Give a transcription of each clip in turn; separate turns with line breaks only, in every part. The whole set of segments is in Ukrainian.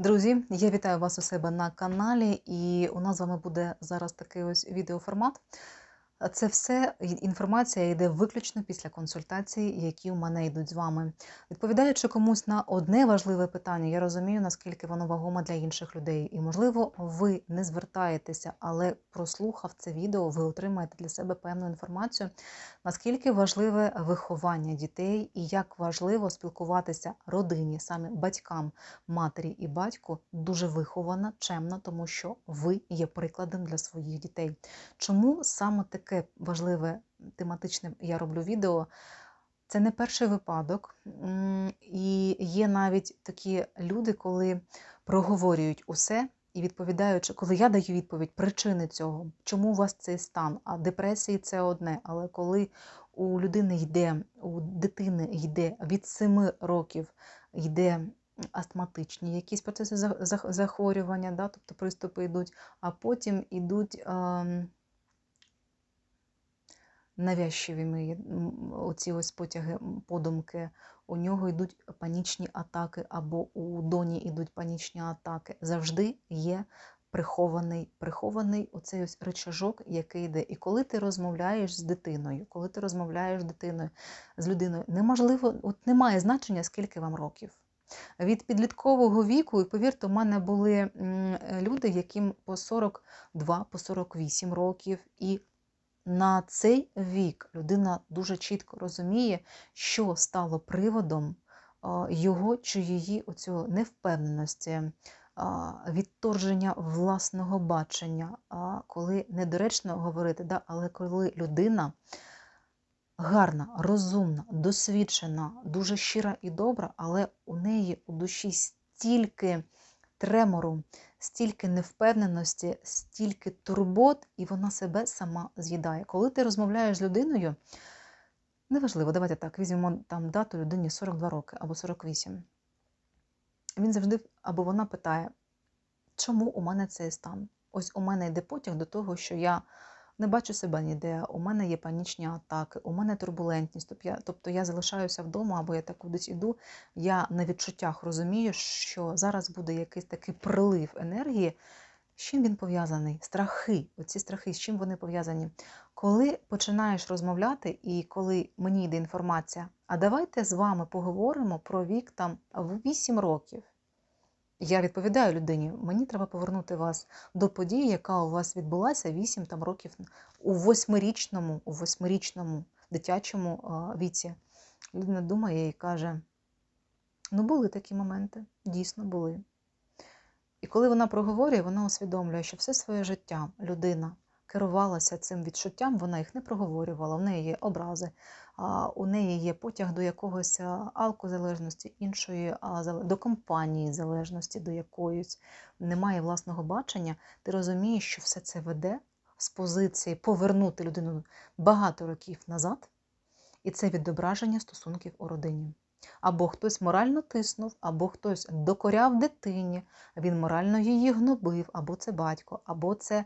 Друзі, я вітаю вас у себе на каналі, і у нас з вами буде зараз такий ось відеоформат. Це все інформація йде виключно після консультацій, які у мене йдуть з вами. Відповідаючи комусь на одне важливе питання, я розумію, наскільки воно вагоме для інших людей. І, можливо, ви не звертаєтеся, але прослухав це відео, ви отримаєте для себе певну інформацію, наскільки важливе виховання дітей і як важливо спілкуватися родині, саме батькам, матері і батьку, дуже вихована, чемна, тому що ви є прикладом для своїх дітей. Чому саме таке важливе тематичне я роблю відео? Це не перший випадок, і є навіть такі люди, коли проговорюють усе і відповідаючи, коли я даю відповідь, причини цього, чому у вас цей стан, а депресії це одне. Але коли у людини йде, у дитини йде від 7 років йде астматичні якісь процеси за- за- захворювання, да, тобто приступи йдуть, а потім йдуть. ем, навязчиві мої оці ось потяги, подумки. У нього йдуть панічні атаки, або у доні йдуть панічні атаки. Завжди є прихований, прихований оцей ось речажок, який йде. І коли ти розмовляєш з дитиною, коли ти розмовляєш з дитиною, з людиною, неможливо, от немає значення, скільки вам років. Від підліткового віку, і повірте, у мене були люди, яким по 42, по 48 років, і на цей вік. Людина дуже чітко розуміє, що стало приводом його чи її оцього невпевненості, відторження власного бачення, коли недоречно говорити, да, але коли людина гарна, розумна, досвідчена, дуже щира і добра, але у неї у душі стільки тремору, стільки невпевненості, стільки турбот, і вона себе сама з'їдає. Коли ти розмовляєш з людиною, неважливо, давайте так, візьмемо там дату людині 42 роки або 48. Він завжди або вона питає, чому у мене цей стан? Ось у мене йде потяг до того, що я не бачу себе ніде, у мене є панічні атаки, у мене турбулентність. Тобто я, тобто я залишаюся вдома, або я так кудись іду. Я на відчуттях розумію, що зараз буде якийсь такий прилив енергії. З чим він пов'язаний? Страхи. Оці страхи, з чим вони пов'язані? Коли починаєш розмовляти, і коли мені йде інформація, а давайте з вами поговоримо про вік там в 8 років. Я відповідаю людині, мені треба повернути вас до події, яка у вас відбулася 8 там, років у восьмирічному, у восьмирічному дитячому віці. Людина думає і каже: ну, були такі моменти, дійсно були. І коли вона проговорює, вона усвідомлює, що все своє життя людина керувалася цим відчуттям, вона їх не проговорювала, в неї є образи, у неї є потяг до якогось алкозалежності, іншої до компанії залежності, до якоїсь немає власного бачення, ти розумієш, що все це веде з позиції повернути людину багато років назад, і це відображення стосунків у родині. Або хтось морально тиснув, або хтось докоряв дитині, він морально її гнобив, або це батько, або це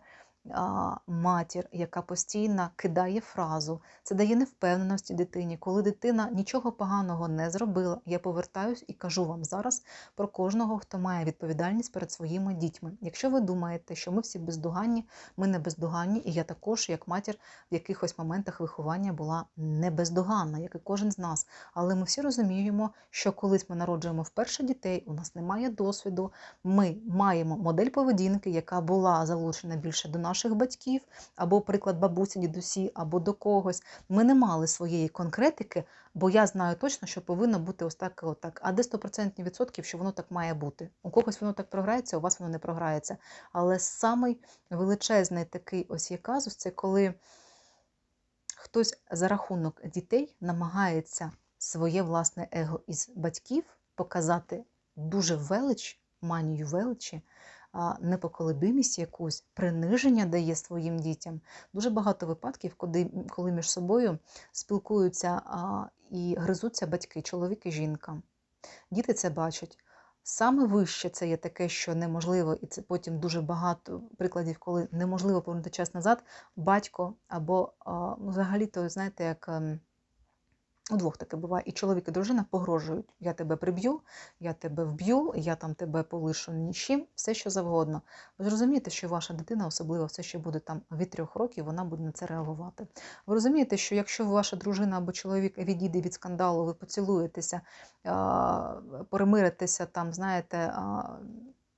матір, яка постійно кидає фразу. Це дає невпевненості дитині. Коли дитина нічого поганого не зробила, я повертаюсь і кажу вам зараз про кожного, хто має відповідальність перед своїми дітьми. Якщо ви думаєте, що ми всі бездоганні, ми не бездоганні, і я також, як матір, в якихось моментах виховання була не бездоганна, як і кожен з нас. Але ми всі розуміємо, що колись ми народжуємо вперше дітей, у нас немає досвіду. Ми маємо модель поведінки, яка була залучена більше до наших батьків, або приклад бабусі, дідусі, або до когось. Ми не мали своєї конкретики, бо я знаю точно, що повинно бути ось так отак. А де 100% відсотків, що воно так має бути. У когось воно так програється, у вас воно не програється. Але самий величезний такий ось є казус, це коли хтось за рахунок дітей намагається своє власне его із батьків показати дуже велич, манію величі, непоколебимість якусь, приниження дає своїм дітям. Дуже багато випадків, коли, між собою спілкуються і гризуться батьки, чоловік і жінка. Діти це бачать. Саме вище це є таке, що неможливо, і це потім дуже багато прикладів, коли неможливо повернути час назад, батько або ну, взагалі-то, знаєте, як ем, У двох таке буває. І чоловік і дружина погрожують. Я тебе приб'ю, я тебе вб'ю, я там тебе полишу нічим, все що завгодно. Ви ж розумієте, що ваша дитина, особливо все, що буде там від трьох років, вона буде на це реагувати. Ви розумієте, що якщо ваша дружина або чоловік відійде від скандалу, ви поцілуєтеся, перемиритеся там, знаєте.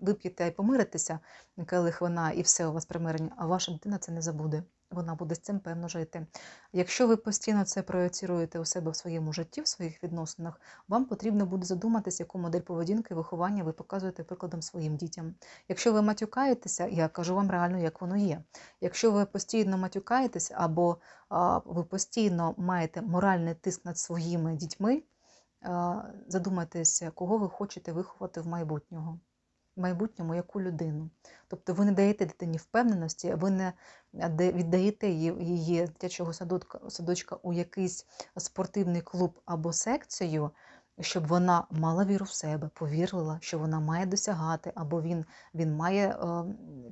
Вип'єте і помиритеся, келих вина, і все у вас примирення, а ваша дитина це не забуде. Вона буде з цим певно жити. Якщо ви постійно це проєцируєте у себе в своєму житті, в своїх відносинах, вам потрібно буде задуматися, яку модель поведінки і виховання ви показуєте прикладом своїм дітям. Якщо ви матюкаєтеся, я кажу вам реально, як воно є. Якщо ви постійно матюкаєтеся або ви постійно маєте моральний тиск над своїми дітьми, задумайтеся, кого ви хочете виховати в майбутнього. Майбутньому яку людину. Тобто ви не даєте дитині впевненості, ви не віддаєте її, дитячого садочка у якийсь спортивний клуб або секцію, щоб вона мала віру в себе, повірила, що вона має досягати, або він, він має е,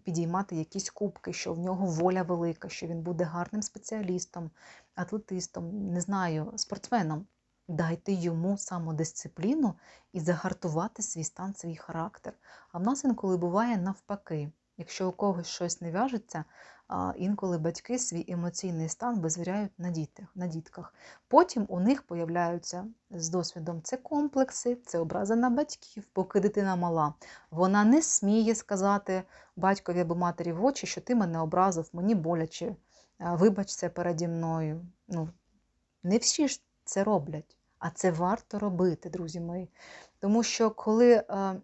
підіймати якісь кубки, що в нього воля велика, що він буде гарним спеціалістом, атлетистом, не знаю, спортсменом. Дайте йому самодисципліну і загартувати свій стан, свій характер. А в нас інколи буває навпаки. Якщо у когось щось не в'яжеться, інколи батьки свій емоційний стан визвіряють на дітях, на дітках. Потім у них появляються з досвідом це комплекси, це образи на батьків, поки дитина мала. Вона не сміє сказати батькові або матері в очі, що ти мене образив, мені боляче, а, вибач це переді мною. Ну, не всі ж це роблять, а це варто робити, друзі мої. Тому що коли, е,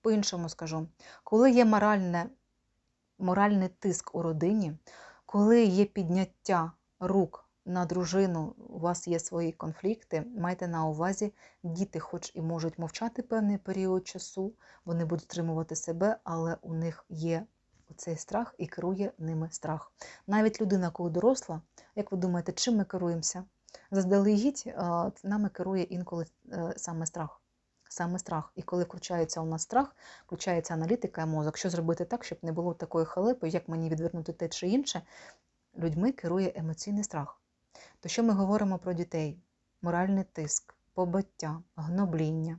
по-іншому скажу, коли є моральне, моральний тиск у родині, коли є підняття рук на дружину, у вас є свої конфлікти, майте на увазі, діти, хоч і можуть мовчати певний період часу, вони будуть стримувати себе, але у них є цей страх і керує ними страх. Навіть людина, коли доросла, як ви думаєте, чим ми керуємося? Заздалегідь е, нами керує інколи е, саме страх. Саме страх. І коли включається у нас страх, включається аналітика і мозок. Що зробити так, щоб не було такої халепи, як мені відвернути те чи інше, людьми керує емоційний страх. То що ми говоримо про дітей? Моральний тиск, побиття, гнобління.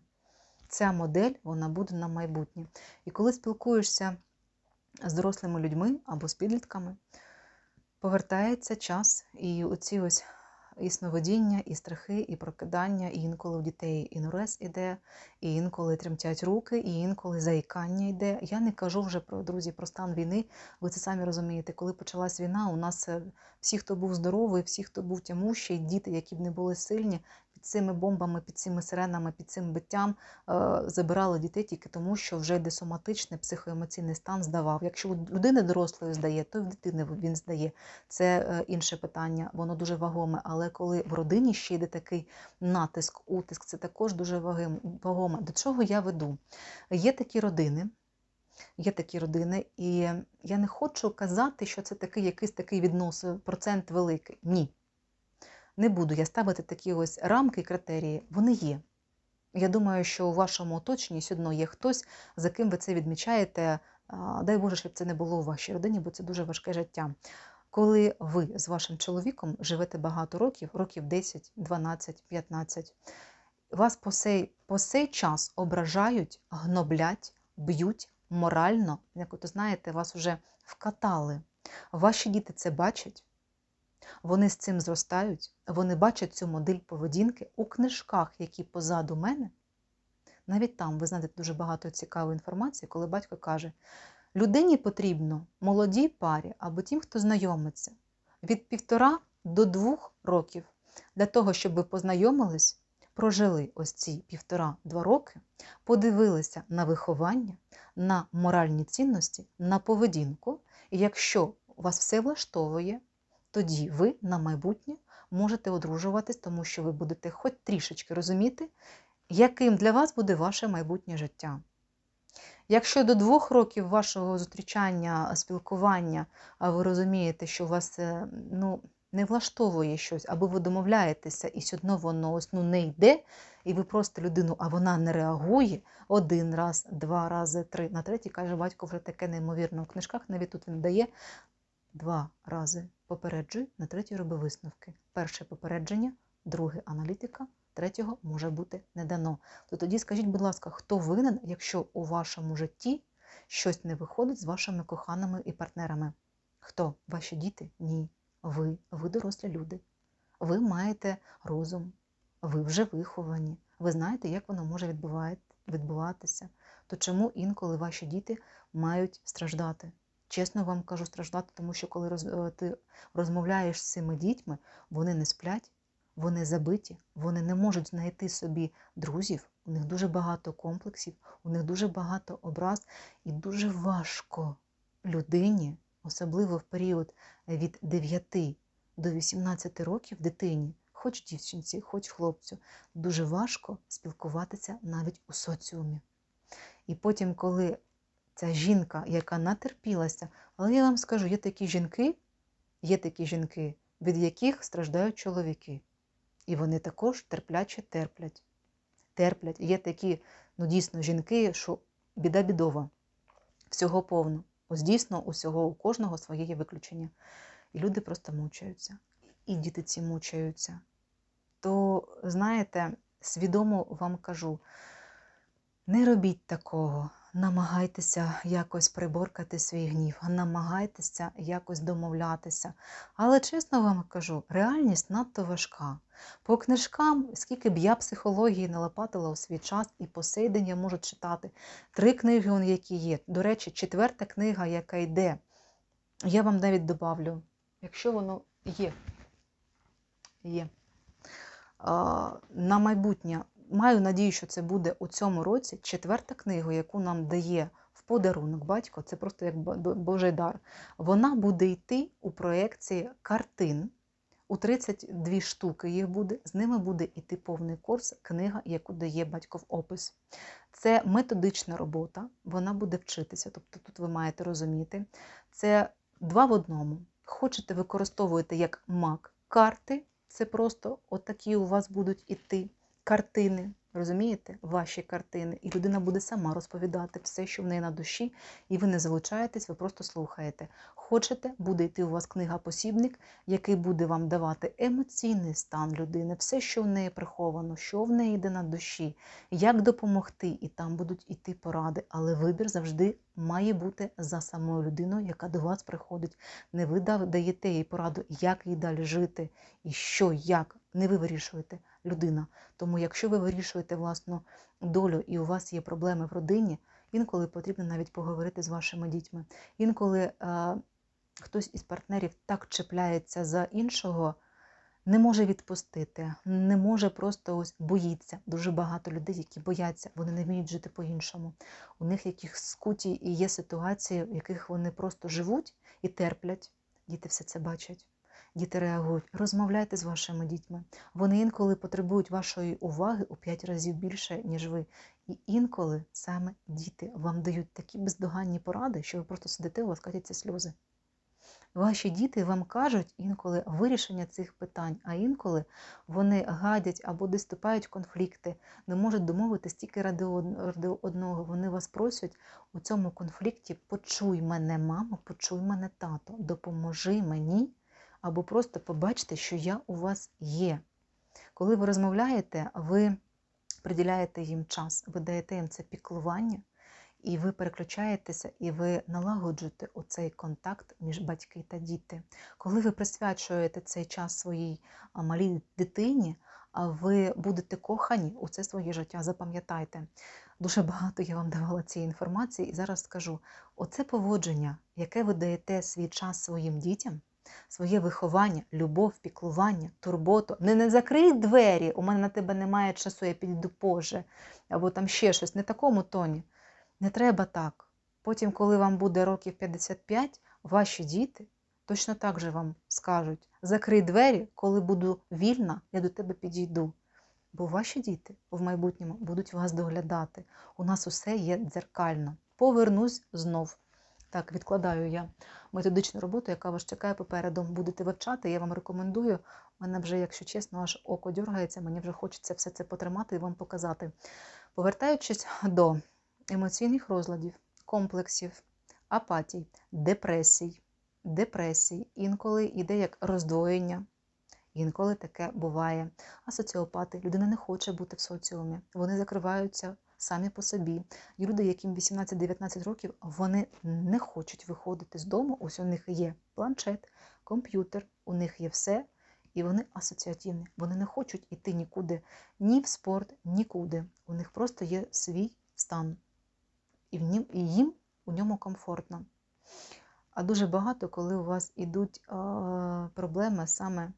Ця модель вона буде на майбутнє. І коли спілкуєшся з дорослими людьми або з підлітками, повертається час, і оці ось і сновидіння, і страхи, і прокидання, і інколи в дітей інурез іде, і інколи тремтять руки, і інколи заїкання йде. Я не кажу вже про друзі про стан війни. Ви це самі розумієте, коли почалась війна, у нас е, всі, хто був здоровий, всі, хто був тямущий, діти, які б не були сильні, під цими бомбами, під цими сиренами, під цим биттям е, забирали дітей тільки тому, що вже йде соматичний психоемоційний стан здавав. Якщо у людини дорослої здає, то в дитини він здає. Це е, інше питання, воно дуже вагоме. Але коли в родині ще йде такий натиск, утиск, це також дуже вагоме. До чого я веду? Є такі родини. Є такі родини, і я не хочу казати, що це такий якийсь такий відносин, процент великий. Ні. Не буду я ставити такі ось рамки і критерії. Вони є. Я думаю, що у вашому оточенні все одно є хтось, за ким ви це відмічаєте. Дай Боже, щоб це не було у вашій родині, бо це дуже важке життя. Коли ви з вашим чоловіком живете багато років, років 10, 12, 15, вас по сей, по сей час ображають, гноблять, б'ють морально, як от знаєте, вас вже вкатали. Ваші діти це бачать, вони з цим зростають, вони бачать цю модель поведінки у книжках, які позаду мене. Навіть там ви знаєте дуже багато цікавої інформації, коли батько каже: людині потрібно молодій парі або тим, хто знайомиться, від півтора до двох років для того, щоб ви познайомились, прожили ось ці півтора-два роки, подивилися на виховання, на моральні цінності, на поведінку. І якщо вас все влаштовує, тоді ви на майбутнє можете одружуватись, тому що ви будете хоч трішечки розуміти, яким для вас буде ваше майбутнє життя. Якщо до двох років вашого зустрічання, спілкування, а ви розумієте, що у вас ну, не влаштовує щось, або ви домовляєтеся, і все одно воно ось, ну, не йде, і ви просто людину, а вона не реагує один раз, два рази, три. На третій каже, батько вже таке неймовірно. У книжках навіть тут він дає два рази, попереджуй, на третій роби висновки. Перше попередження, друге аналітика, третього може бути не дано. То тоді скажіть, будь ласка, хто винен, якщо у вашому житті щось не виходить з вашими коханими і партнерами? Хто? Ваші діти? Ні. Ви, ви дорослі люди. Ви маєте розум, ви вже виховані, ви знаєте, як воно може відбуватися. То чому інколи ваші діти мають страждати? Чесно вам кажу, страждати, тому що коли роз, е, ти розмовляєш з цими дітьми, вони не сплять, вони забиті, вони не можуть знайти собі друзів, у них дуже багато комплексів, у них дуже багато образ, і дуже важко людині, особливо в період від 9 до 18 років дитині, хоч дівчинці, хоч хлопцю, дуже важко спілкуватися навіть у соціумі. І потім, коли ця жінка, яка натерпілася, але я вам скажу, є такі жінки, є такі жінки, від яких страждають чоловіки. І вони також терпляче терплять. Терплять. Є такі, ну дійсно, жінки, що біда бідова, всього повно. Ось дійсно, усього у кожного своє є виключення. І люди просто мучаються. І діти ці мучаються. То, знаєте, свідомо вам кажу, не робіть такого, намагайтеся якось приборкати свій гнів, намагайтеся якось домовлятися. Але чесно вам кажу, реальність надто важка. По книжкам, скільки б я психології не лопатила у свій час, і по сей день я можу читати три книги, які є. До речі, четверта книга, яка йде, я вам навіть добавлю, якщо воно є. Є. На майбутнє маю надію, що це буде у цьому році четверта книга, яку нам дає в подарунок батько, це просто як бо- бо- Божий дар. Вона буде йти у проекції картин. У 32 штуки їх буде, з ними буде йти повний курс, книга, яку дає батько в опис. Це методична робота, вона буде вчитися, тобто тут ви маєте розуміти. Це два в одному. Хочете використовуєте як мак карти, це просто отакі у вас будуть іти картини. Розумієте, ваші картини, і людина буде сама розповідати все, що в неї на душі, і ви не залучаєтесь, ви просто слухаєте. Хочете, буде йти у вас книга-посібник, який буде вам давати емоційний стан людини, все, що в неї приховано, що в неї йде на душі, як допомогти, і там будуть іти поради. Але вибір завжди має бути за самою людиною, яка до вас приходить. Не ви даєте їй пораду, як їй далі жити, і що, як. Не ви вирішуєте людина. Тому, якщо ви вирішуєте власну долю і у вас є проблеми в родині, інколи потрібно навіть поговорити з вашими дітьми. Інколи е, хтось із партнерів так чіпляється за іншого, не може відпустити, не може просто ось боїться. Дуже багато людей, які бояться, вони не вміють жити по-іншому. У них яких скуті і є ситуації, в яких вони просто живуть і терплять. Діти все це бачать. Діти реагують. Розмовляйте з вашими дітьми. Вони інколи потребують вашої уваги у 5 разів більше, ніж ви. І інколи саме діти вам дають такі бездоганні поради, що ви просто сидите, у вас катяться сльози. Ваші діти вам кажуть інколи вирішення цих питань, а інколи вони гадять або доступають конфлікти, не можуть домовитись тільки ради одного. Вони вас просять у цьому конфлікті почуй мене, мамо, почуй мене, тато, допоможи мені, або просто побачте, що я у вас є. Коли ви розмовляєте, ви приділяєте їм час, ви даєте їм це піклування, і ви переключаєтеся, і ви налагоджуєте оцей контакт між батьки та діти. Коли ви присвячуєте цей час своїй малій дитині, а ви будете кохані у це своє життя. Запам'ятайте, дуже багато я вам давала цієї інформації, і зараз скажу: оце поводження, яке ви даєте свій час своїм дітям. Своє виховання, любов, піклування, турботу. Не, не закрий двері, у мене на тебе немає часу, я підійду позже. Або там ще щось, не такому тоні. Не треба так. Потім, коли вам буде років 55, ваші діти точно так же вам скажуть: закрий двері, коли буду вільна, я до тебе підійду. Бо ваші діти в майбутньому будуть вас доглядати. У нас усе є дзеркально. Повернусь знов. Так, відкладаю я методичну роботу, яка вас чекає попереду. Будете вивчати, я вам рекомендую. У мене вже, якщо чесно, аж око дергається, мені вже хочеться все це потримати і вам показати. Повертаючись до емоційних розладів, комплексів, апатій, депресій, депресії, інколи йде як роздвоєння. Інколи таке буває. А соціопати, людина не хоче бути в соціумі, вони закриваються самі по собі. Люди, яким 18-19 років, вони не хочуть виходити з дому. Ось у них є планшет, комп'ютер, у них є все, і вони асоціативні. Вони не хочуть іти нікуди, ні в спорт, нікуди. У них просто є свій стан. І, в нім, і їм у ньому комфортно. А дуже багато, коли у вас ідуть е, проблеми саме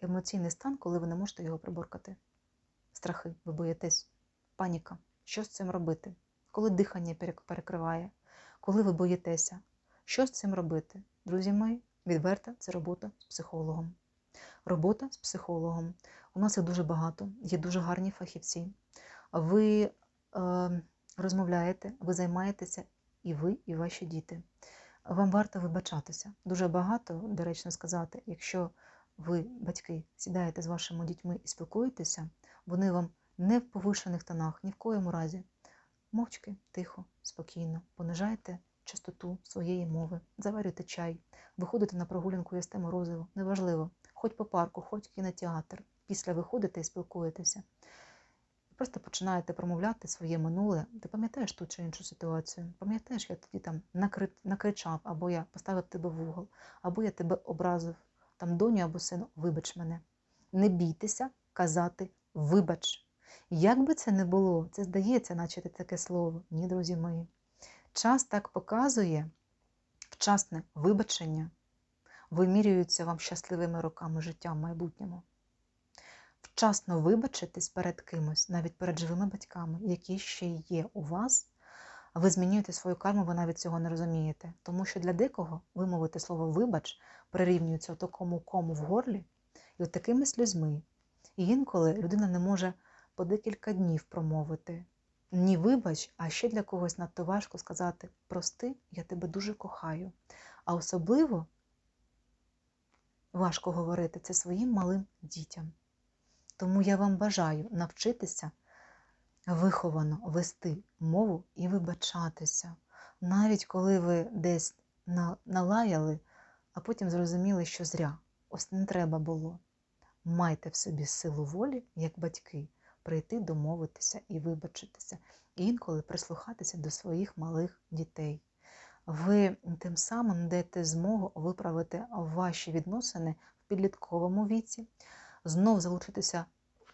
емоційний стан, коли ви не можете його приборкати. Страхи, ви боїтесь, паніка. Що з цим робити? Коли дихання перекриває, коли ви боїтеся, що з цим робити? Друзі мої, відверта це робота з психологом. Робота з психологом. У нас їх дуже багато, є дуже гарні фахівці. Ви е, розмовляєте, ви займаєтеся і ви, і ваші діти. Вам варто вибачатися. Дуже багато, доречно сказати, якщо ви, батьки, сідаєте з вашими дітьми і спілкуєтеся, вони вам не в повишених тонах, ні в коєму разі. Мовчки, тихо, спокійно, понижайте частоту своєї мови, заварюйте чай, виходите на прогулянку, їсте морозиво, неважливо, хоч по парку, хоч кінотеатр. Після виходите і спілкуєтеся. Просто починаєте промовляти своє минуле. Ти пам'ятаєш ту чи іншу ситуацію? Пам'ятаєш, я тоді там накричав, або я поставив тебе в угол, або я тебе образив, там доню або сину, вибач мене. Не бійтеся казати вибач. Як би це не було, це здається, наче таке слово. Ні, друзі мої. Час так показує, вчасне вибачення вимірюється вам щасливими роками життя в майбутньому. Вчасно вибачитись перед кимось, навіть перед живими батьками, які ще є у вас, ви змінюєте свою карму, ви навіть цього не розумієте. Тому що для декого вимовити слово вибач прирівнюється такому кому в горлі і от такими сльозьми. Інколи людина не може по декілька днів промовити ні вибач, а ще для когось надто важко сказати прости, я тебе дуже кохаю. А особливо важко говорити це своїм малим дітям. Тому я вам бажаю навчитися виховано вести мову і вибачатися, навіть коли ви десь налаяли, а потім зрозуміли, що зря. Ось не треба було. Майте в собі силу волі, як батьки, прийти домовитися і вибачитися, і інколи прислухатися до своїх малих дітей. Ви тим самим даєте змогу виправити ваші відносини в підлітковому віці, знов залучитися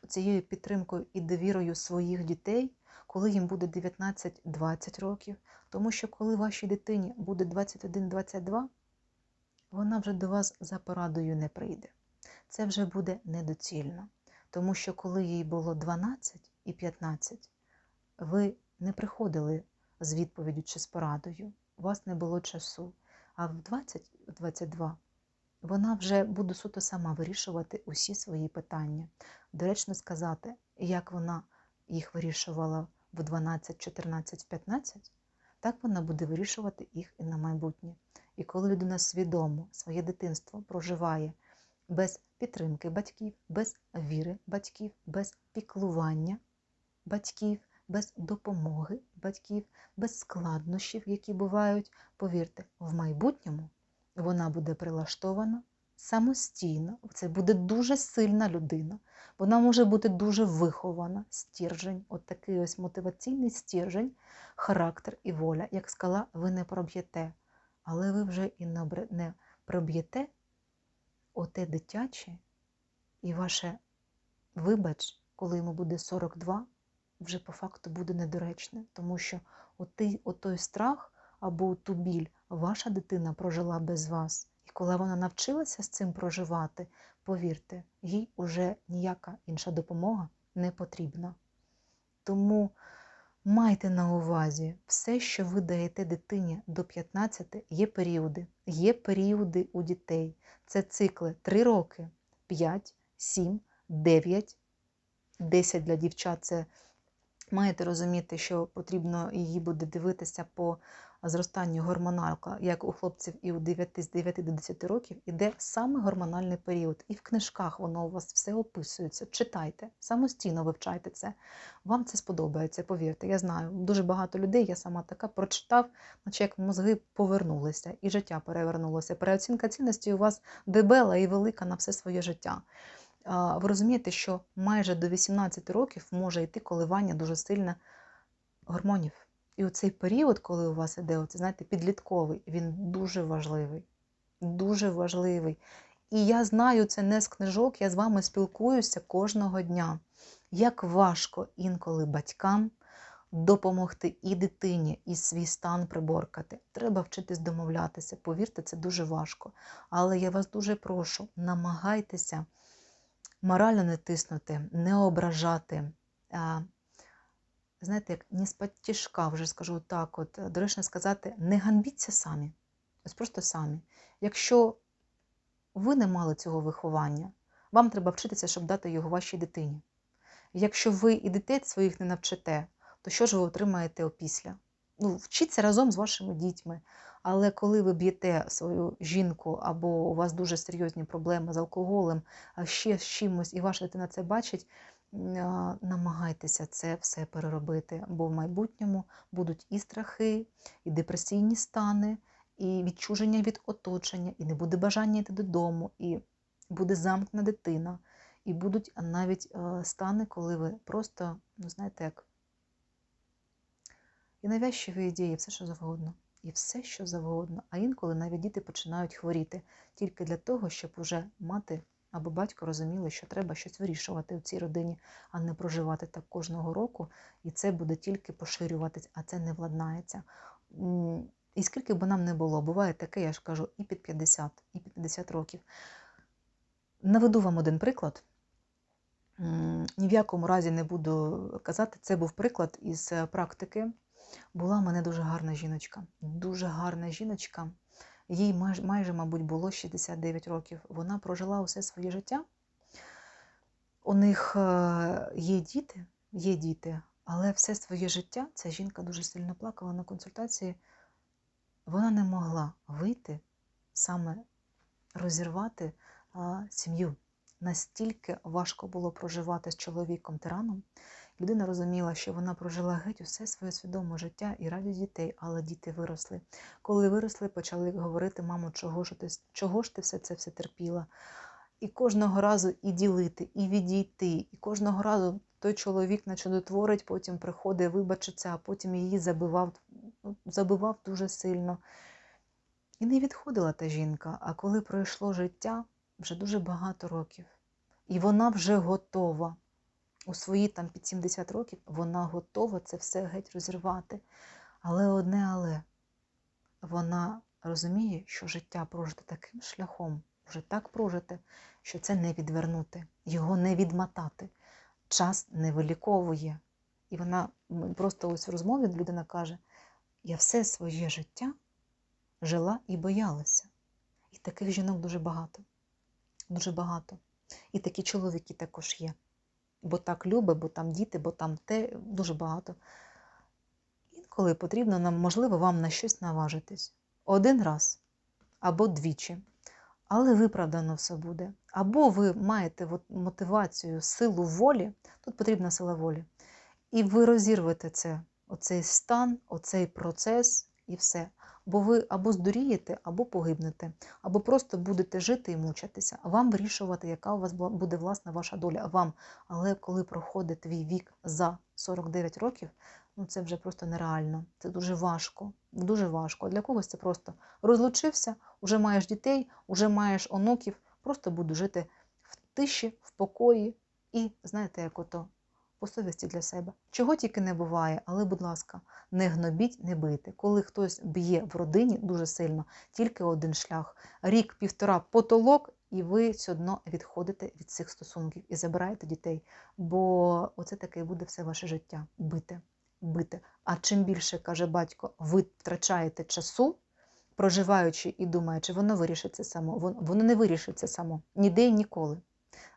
цією підтримкою і довірою своїх дітей, коли їм буде 19-20 років. Тому що коли вашій дитині буде 21-22, вона вже до вас за порадою не прийде. Це вже буде недоцільно. Тому що коли їй було 12 і 15, ви не приходили з відповіддю чи з порадою, у вас не було часу. А в 20-22 вона вже буде суто сама вирішувати усі свої питання. Доречно сказати, як вона їх вирішувала в 12, 14, 15, так вона буде вирішувати їх і на майбутнє. І коли людина свідомо своє дитинство проживає без підтримки батьків, без віри батьків, без піклування батьків, без допомоги батьків, без складнощів, які бувають, повірте, в майбутньому вона буде прилаштована самостійно. Це буде дуже сильна людина. Вона може бути дуже вихована, стержень, от такий ось мотиваційний стержень, характер і воля. Як скала, ви не проб'єте, але ви вже і не проб'єте оте дитяче і ваше вибач, коли йому буде 42, вже по факту буде недоречне, тому що отий, отой страх або ту біль ваша дитина прожила без вас. І коли вона навчилася з цим проживати, повірте, їй уже ніяка інша допомога не потрібна. Тому майте на увазі, все, що ви даєте дитині до 15, є періоди. Є періоди у дітей. Це цикли 3 роки, 5, 7, 9, 10 для дівчат це маєте розуміти, що потрібно її буде дивитися по зростання гормоналка, як у хлопців і у 9, з 9 до 10 років, іде саме гормональний період. І в книжках воно у вас все описується. Читайте, самостійно вивчайте це. Вам це сподобається, повірте. Я знаю, дуже багато людей, я сама така, прочитав, наче як мозги повернулися, і життя перевернулося. Переоцінка цінності у вас дебела і велика на все своє життя. Ви розумієте, що майже до 18 років може йти коливання дуже сильне гормонів. І у цей період, коли у вас іде, оце, знаєте, підлітковий, він дуже важливий. Дуже важливий. І я знаю це не з книжок, я з вами спілкуюся кожного дня. Як важко інколи батькам допомогти і дитині, і свій стан приборкати. Треба вчитись домовлятися. Повірте, це дуже важко. Але я вас дуже прошу, намагайтеся морально не тиснути, не ображати. Знаєте, як не з-під тяжка, вже скажу так, от, доречно сказати, не ганьбіться самі. Ось просто самі. Якщо ви не мали цього виховання, вам треба вчитися, щоб дати його вашій дитині. Якщо ви і дітей своїх не навчите, то що ж ви отримаєте опісля? Ну, вчіться разом з вашими дітьми. Але коли ви б'єте свою жінку, або у вас дуже серйозні проблеми з алкоголем, а ще з чимось, і ваша дитина це бачить, намагайтеся це все переробити, бо в майбутньому будуть і страхи, і депресійні стани, і відчуження від оточення, і не буде бажання йти додому, і буде замкнена дитина, і будуть навіть стани, коли ви просто, ну знаєте, як і навязчиві ідеї, все що завгодно. І все, що завгодно. А інколи навіть діти починають хворіти тільки для того, щоб уже мати або батько розуміли, що треба щось вирішувати в цій родині, а не проживати так кожного року. І це буде тільки поширюватись, а це не владнається. І скільки б нам не було, буває таке, я ж кажу, і під 50, і під 50 років. Наведу вам один приклад. Ні в якому разі не буду казати, це був приклад із практики. Була в мене дуже гарна жіночка. Дуже гарна жіночка. Їй майже, мабуть, було 69 років. Вона прожила усе своє життя. У них е, є діти, є діти, але все своє життя ця жінка дуже сильно плакала на консультації. Вона не могла вийти, саме розірвати сім'ю. Настільки важко було проживати з чоловіком тираном. Людина розуміла, що вона прожила геть усе своє свідоме життя і раді дітей, але діти виросли. Коли виросли, почали говорити, мамо, чого ж ти чого ж ти все це все терпіла? І кожного разу і ділити, і відійти. І кожного разу той чоловік на чудотворить, потім приходить, вибачиться, а потім її забивав, ну, забивав дуже сильно. І не відходила та жінка. А коли пройшло життя, вже дуже багато років. І вона вже готова у свої там під 70 років вона готова це все геть розірвати. Але одне, але вона розуміє, що життя прожите таким шляхом, вже так прожите, що це не відвернути, його не відмотати. Час не виліковує. І вона просто ось в розмові людина каже: я все своє життя жила і боялася. І таких жінок дуже багато. Дуже багато. І такі чоловіки також є бо так любить, бо там діти, бо там те дуже багато. Інколи потрібно нам, можливо, вам на щось наважитись. Один раз або двічі. Але виправдано все буде. Або ви маєте мотивацію, силу волі, тут потрібна сила волі. І ви розірвете це, оцей стан, оцей процес і все. Бо ви або здурієте, або погибнете, або просто будете жити і мучитися. Вам вирішувати, яка у вас буде власна ваша доля. Вам. Але коли проходить твій вік за 49 років, ну це вже просто нереально. Це дуже важко. Дуже важко. Для когось це просто розлучився, вже маєш дітей, вже маєш онуків, просто буду жити в тиші, в покої і знаєте, як ото по для себе. Чого тільки не буває, але, будь ласка, не гнобіть, не бийте. Коли хтось б'є в родині дуже сильно, тільки один шлях. Рік-півтора потолок, і ви все одно відходите від цих стосунків і забираєте дітей. Бо оце таке буде все ваше життя бити. бити. А чим більше, каже батько, ви втрачаєте часу, проживаючи і думаючи, воно вирішиться само. Воно не вирішиться само. Ніде і ніколи.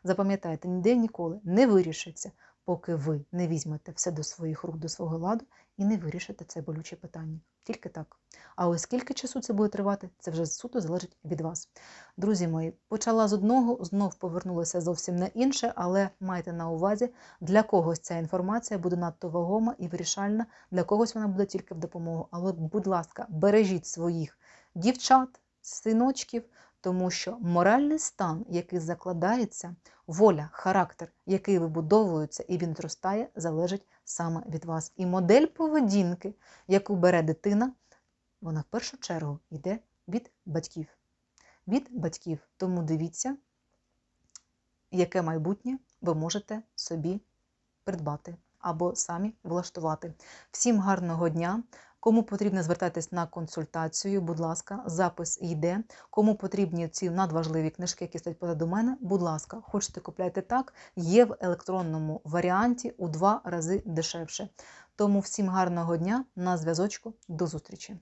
Запам'ятайте, ніде ніколи не вирішиться поки ви не візьмете все до своїх рук, до свого ладу і не вирішите це болюче питання. Тільки так. А ось скільки часу це буде тривати, це вже суто залежить від вас. Друзі мої, почала з одного, знов повернулася зовсім на інше, але майте на увазі, для когось ця інформація буде надто вагома і вирішальна, для когось вона буде тільки в допомогу. Але, будь ласка, бережіть своїх дівчат, синочків, тому що моральний стан, який закладається, воля, характер, який вибудовується і він зростає, залежить саме від вас. І модель поведінки, яку бере дитина, вона в першу чергу йде від батьків. Від батьків. Тому дивіться, яке майбутнє ви можете собі придбати або самі влаштувати. Всім гарного дня! Кому потрібно звертатись на консультацію, будь ласка, запис йде. Кому потрібні ці надважливі книжки, які стоять позаду мене, будь ласка, хочете купляйте так, є в електронному варіанті у два рази дешевше. Тому всім гарного дня на зв'язочку. До зустрічі!